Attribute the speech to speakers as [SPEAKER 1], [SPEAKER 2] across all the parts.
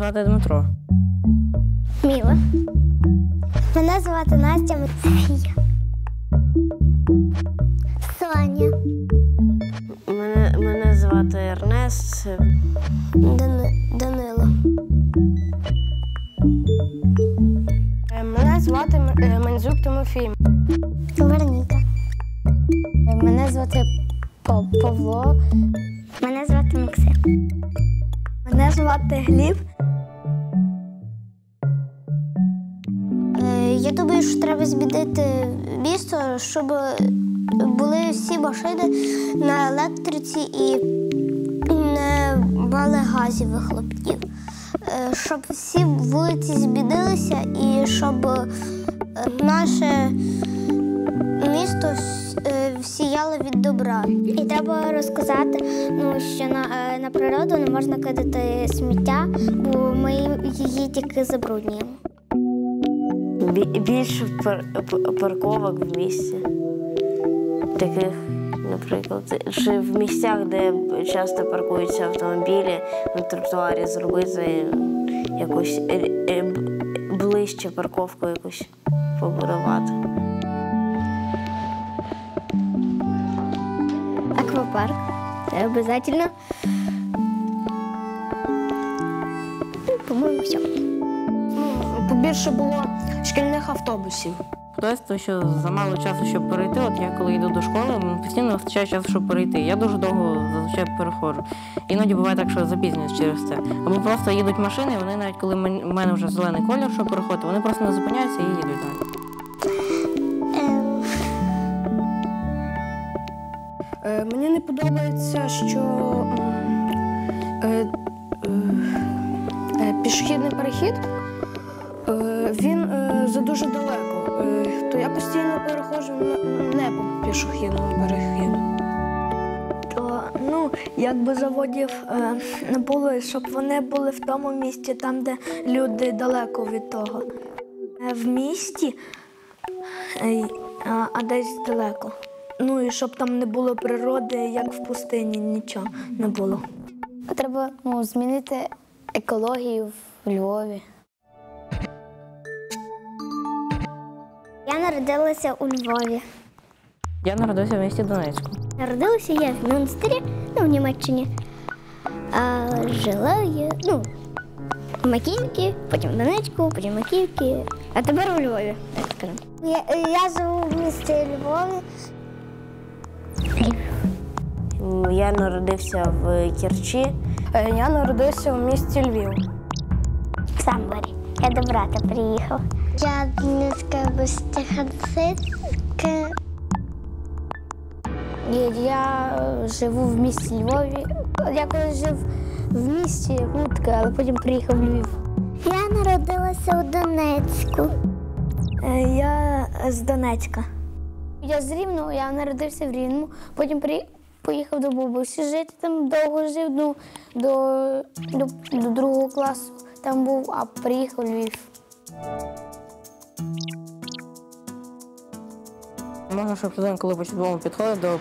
[SPEAKER 1] звати Дмитро.
[SPEAKER 2] Міла. Мене звати Настя Софія. Соня.
[SPEAKER 1] Мене, мене звати Ернест.
[SPEAKER 2] Дани... Данило.
[SPEAKER 3] Мене звати Мензюк Тимофій.
[SPEAKER 2] Вероніка.
[SPEAKER 3] Мене звати Павло.
[SPEAKER 2] Мене звати Максим. Мене звати Гліб. Я думаю, що треба змінити місто, щоб були всі машини на електриці і не мали газів вихлопнів. Е, Щоб всі вулиці змінилися і щоб е, наше місто е, сіяло від добра. І треба розказати, ну, що на, на природу не можна кидати сміття, бо ми її тільки забруднюємо.
[SPEAKER 1] Бі- більше парковок в місті. Таких, наприклад, чи в місцях, де часто паркуються автомобілі, на тротуарі зробити якусь е, е, ближче парковку якусь побудувати.
[SPEAKER 2] Аквапарк. Це обов'язково. По-моєму, все.
[SPEAKER 3] Побільше було шкільних автобусів.
[SPEAKER 1] Хтось, що замало часу, щоб перейти. От я коли йду до школи, постійно вистачає часу, щоб перейти. Я дуже довго зазвичай переходжу. Іноді буває так, що запізнююсь через це. Або просто їдуть машини, вони навіть коли в мене вже зелений колір, щоб переходити, вони просто не зупиняються і їдуть далі.
[SPEAKER 2] Ем,
[SPEAKER 3] Е, Мені не подобається, що е, е, пішохідний перехід він е, за дуже далеко. Е, То я постійно переходжу на- не по пішохідному перехіду.
[SPEAKER 4] То ну, якби заводів е, не було, щоб вони були в тому місці, там, де люди далеко від того. Е, в місті, е, а, а десь далеко. Ну і щоб там не було природи, як в пустині, нічого не було.
[SPEAKER 2] Треба ну, змінити екологію в Львові. Народилася у Львові.
[SPEAKER 1] Я народився в місті Донецьку.
[SPEAKER 2] Народилася я в Мюнстері, ну, в Німеччині. А жила я ну, в Макіївці, потім в Донецьку, потім в Макіївці, а тепер у Львові, так скажемо. Я, я живу в місті Львові.
[SPEAKER 1] Я народився в Керчі.
[SPEAKER 3] Е, Я народився у місті Львів.
[SPEAKER 2] В Самборі. Я до брата приїхав. Я Донецька області Я живу в місті Львові. Я колись жив в місті Лутка, але потім приїхав в Львів. Я народилася у Донецьку.
[SPEAKER 4] Е, я з Донецька.
[SPEAKER 2] Я з Рівного, я народився в Рівному, потім при... поїхав до бабусі жити, там довго жив, ну, до, до, до другого класу там був, а приїхав в Львів.
[SPEAKER 1] Можна, щоб людина, коли по-чудовому підходить до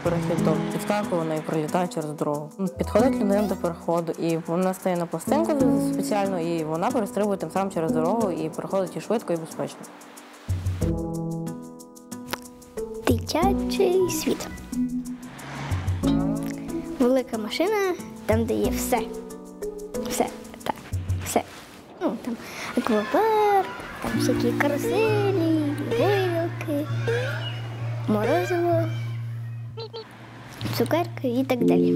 [SPEAKER 1] підскакує вона і пролітає через дорогу. Підходить людина до переходу, і вона стає на пластинку спеціально, і вона перестрибує тим самим через дорогу і переходить і швидко, і безпечно.
[SPEAKER 2] Дитячий світ. Велика машина, там, де є все. Все, так, все. Ну, там аквапарк, там всякі каруселі, морозиво, цукерки і так далі.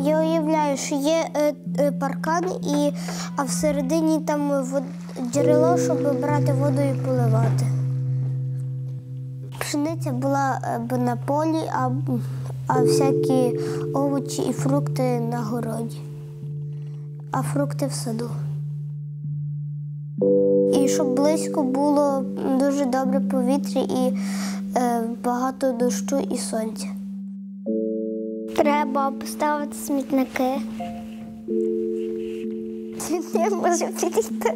[SPEAKER 2] Я уявляю, що є е, е, паркан, і, а всередині там вод, джерело, щоб брати воду і поливати. Пшениця була е, б на полі, а, а всякі овочі і фрукти на городі, а фрукти в саду. Щоб близько було дуже добре повітря і е, багато дощу і сонця. Треба поставити смітники. Смітник може підійти.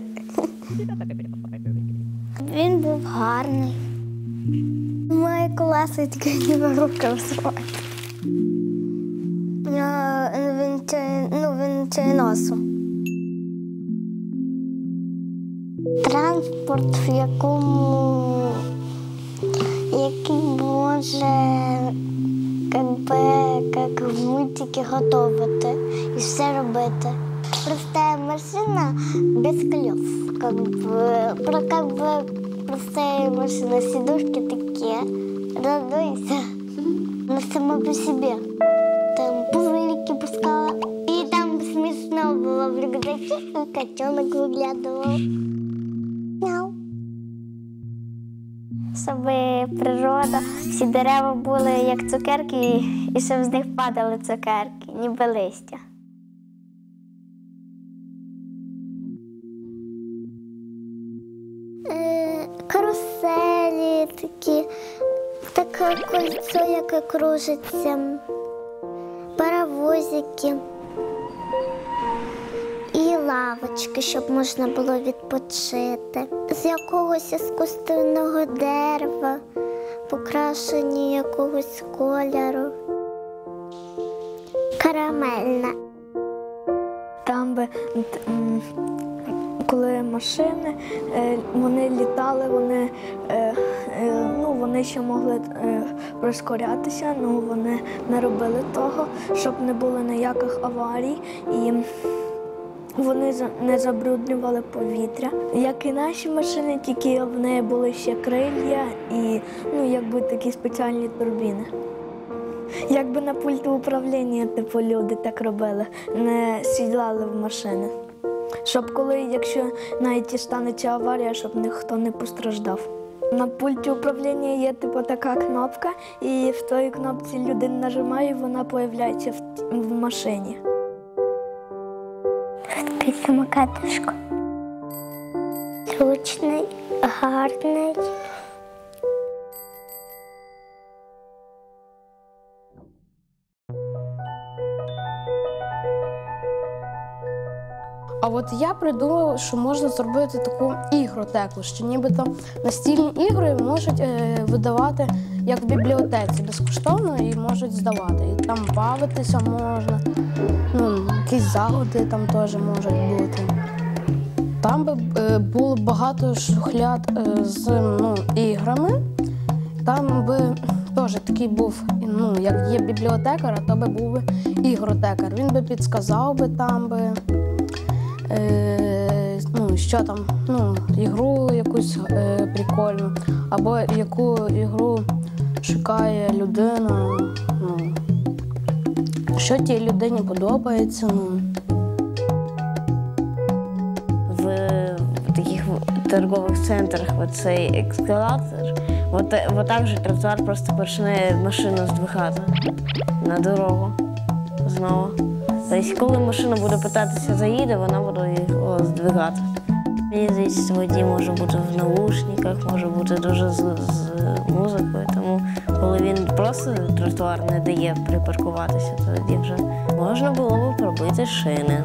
[SPEAKER 2] Він був гарний. Має колеса тільки ніби руки висувати. Він, ну, він це носом. транспорт, в якому який може как би, як в мультики готувати і все робити. Простая машина без колес. Как бы, про, как бы простая машина, сидушки такие. Радуйся. Она сама по себе. Там пузырики пускала. И там смешно было в рюкзаке, и котенок выглядывал. Природа, всі дерева були як цукерки, і щоб з них падали цукерки, ніби листя. Е, Каруселі такі, таке кольцо, яке кружиться, паровозики лавочки, щоб можна було відпочити. З якогось іскусственного дерева, покрашені якогось кольору. Карамельна.
[SPEAKER 4] Там би коли машини, е, вони літали, вони, е, е, ну, вони ще могли розкорятися, ну вони не робили того, щоб не було ніяких аварій. І вони не забруднювали повітря. Як і наші машини, тільки в неї були ще крилья і ну, якби такі спеціальні турбіни. Якби на пульту управління, типу, люди так робили, не сідали в машини. Щоб коли, якщо навіть станеться аварія, щоб ніхто не постраждав. На пульті управління є типу така кнопка, і в той кнопці людина нажимає, і вона появляється в, в машині.
[SPEAKER 2] Такий самокатушка. Зручний, гарний.
[SPEAKER 3] А от я придумала, що можна зробити таку ігротеку, що нібито настільні ігри можуть е, видавати як в бібліотеці безкоштовно і можуть здавати. І там бавитися можна, ну, якісь загоди там теж можуть бути. Там би е, було багато шухляд е, з ну, іграми. Там би теж такий був, ну, як є бібліотекар, а то би був ігротекар. Він би підказав би там би е, ну, що там, ну, ігру якусь е, прикольну, або яку ігру шукає людина. Ну, що тій людині подобається. Ну.
[SPEAKER 5] в, таких торгових центрах оцей ескалатор, от, от так же тротуар просто почне машину здвигати на дорогу знову. Тобто, коли машина буде питатися заїде, вона буде його здвигати. Здається, водій може бути в наушниках, може бути дуже з, з музикою. Тому коли він просто тротуар не дає припаркуватися, то тоді вже можна було б пробити шини.